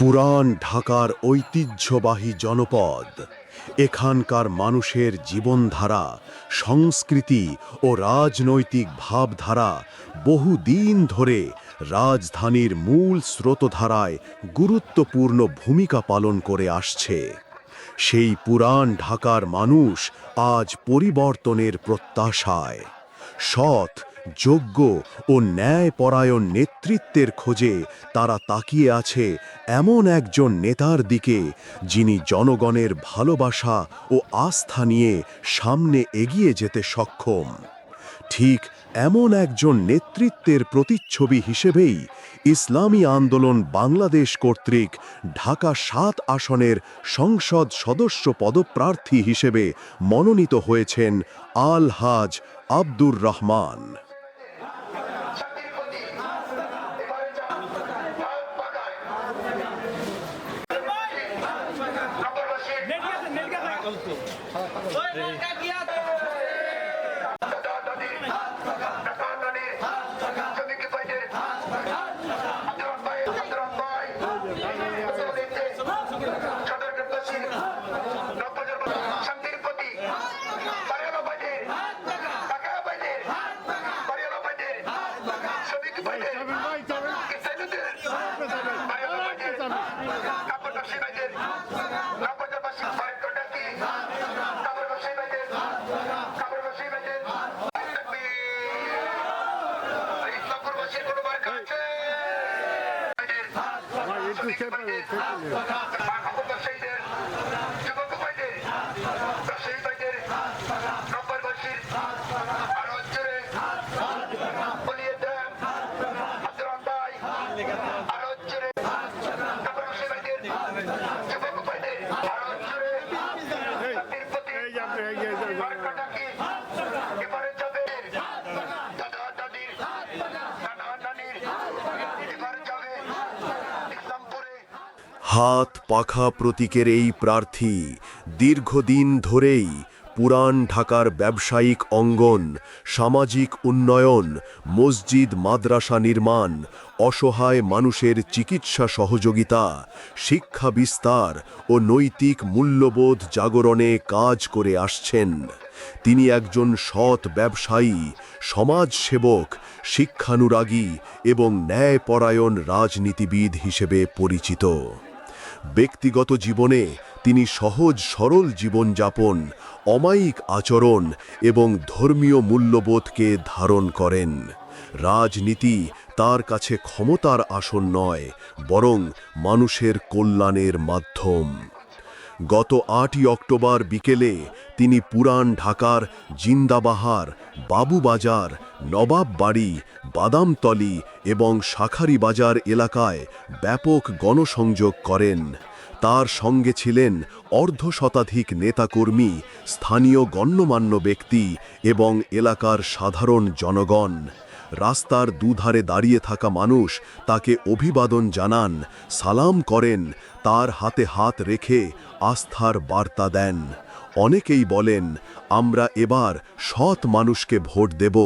পুরান ঢাকার ঐতিহ্যবাহী জনপদ। এখানকার মানুষের জীবনধারা, সংস্কৃতি ও রাজনৈতিক ভাবধারা বহুদিন ধরে রাজধানীর মূল স্রোতধারায় গুরুত্বপূর্ণ ভূমিকা পালন করে আসছে। সেই পুরান ঢাকার মানুষ আজ পরিবর্তনের প্রত্যাশায়। সৎ যোগ্য ও ন্যায়পরায়ণ নেতৃত্বের খোঁজে তারা তাকিয়ে আছে এমন একজন নেতার দিকে, যিনি জনগণের ভালোবাসা ও আস্থা নিয়ে সামনে এগিয়ে যেতে সক্ষম। ঠিক এমন একজন নেতৃত্বের প্রতিচ্ছবি হিসেবেই ইসলামী আন্দোলন বাংলাদেশ কর্তৃক ঢাকা সাত আসনের সংসদ সদস্য পদপ্রার্থী হিসেবে মনোনীত হয়েছেন আল হাজ আব্দুর রহমান। কাপড় ব্যবসায়ী ভাইদের নববাজারবাসী ভাই কোটাকি কাপড় শ্রমিক ভাইদের কাপড় ব্যবসায়ীদের হাত পাখা প্রতীকের এই প্রার্থী দীর্ঘদিন ধরেই পুরান ঢাকার ব্যবসায়িক অঙ্গন, সামাজিক উন্নয়ন, মসজিদ, মাদ্রাসা নির্মাণ, অসহায় মানুষের চিকিৎসা সহযোগিতা, শিক্ষা বিস্তার ও নৈতিক মূল্যবোধ জাগরণে কাজ করে আসছেন। তিনি একজন সৎ ব্যবসায়ী, সমাজসেবক, শিক্ষানুরাগী এবং ন্যায়পরায়ণ রাজনীতিবিদ হিসেবে পরিচিত। ব্যক্তিগত জীবনে তিনি সহজ সরল জীবনযাপন, অমায়িক আচরণ এবং ধর্মীয় মূল্যবোধকে ধারণ করেন। রাজনীতি তার কাছে ক্ষমতার আসন নয়, বরং মানুষের কল্যাণের মাধ্যম। গত আটই অক্টোবর বিকেলে তিনি পুরান ঢাকার জিন্দাবাহার বাবুবাজার নবাব বাড়ি, বাদামতলি এবং শাখারি বাজার এলাকায় ব্যাপক গণসংযোগ করেন। তার সঙ্গে ছিলেন অর্ধ শতাধিক নেতাকর্মী, স্থানীয় গণ্যমান্য ব্যক্তি এবং এলাকার সাধারণ জনগণ। রাস্তার দুধারে দাঁড়িয়ে থাকা মানুষ তাকে অভিবাদন জানান, সালাম করেন, তার হাতে হাত রেখে আস্থার বার্তা দেন। অনেকেই বলেন, আমরা এবার সৎ মানুষকে ভোট দেব।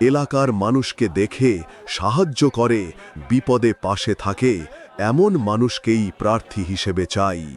এলাকার মানুষকে দেখে, সাহায্য করে, বিপদে পাশে থাকে, এমন মানুষকেই প্রার্থী হিসেবে চাই।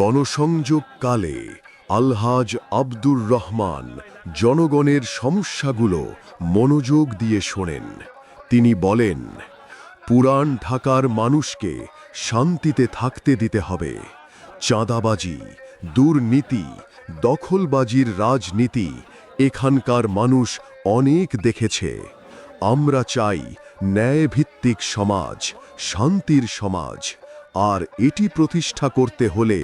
গণসংযোগকালে আলহাজ আব্দুর রহমান জনগণের সমস্যাগুলো মনোযোগ দিয়ে শোনেন। তিনি বলেন পুরান ঢাকার মানুষকে শান্তিতে থাকতে দিতে হবে। চাঁদাবাজি, দুর্নীতি, দখলবাজির রাজনীতি এখানকার মানুষ অনেক দেখেছে। আমরা চাই ন্যায়ভিত্তিক সমাজ, শান্তির সমাজ আর এটি প্রতিষ্ঠা করতে হলে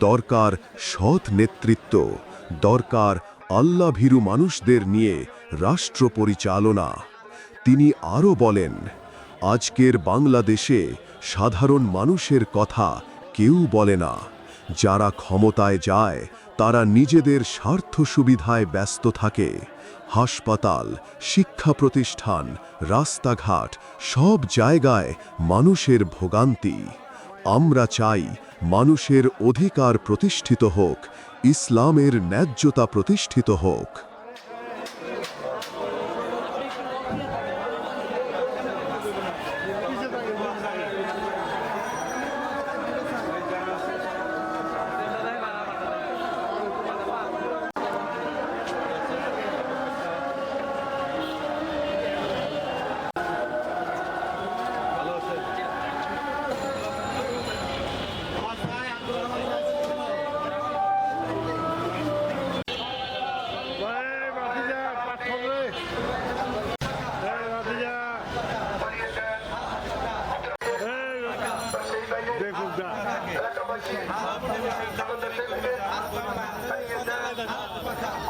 দরকার সৎ নেতৃত্ব, দরকার আল্লাভীরু মানুষদের নিয়ে রাষ্ট্র পরিচালনা। তিনি আরও বলেন, আজকের বাংলাদেশে সাধারণ মানুষের কথা কেউ বলে না। যারা ক্ষমতায় যায়, তারা নিজেদের স্বার্থ সুবিধায় ব্যস্ত থাকে। হাসপাতাল, শিক্ষা প্রতিষ্ঠান, রাস্তাঘাট, সব জায়গায় মানুষের ভোগান্তি। আমরা চাই মানুষের অধিকার প্রতিষ্ঠিত হোক ইসলামের ন্যায্যতা প্রতিষ্ঠিত হোক। أبدا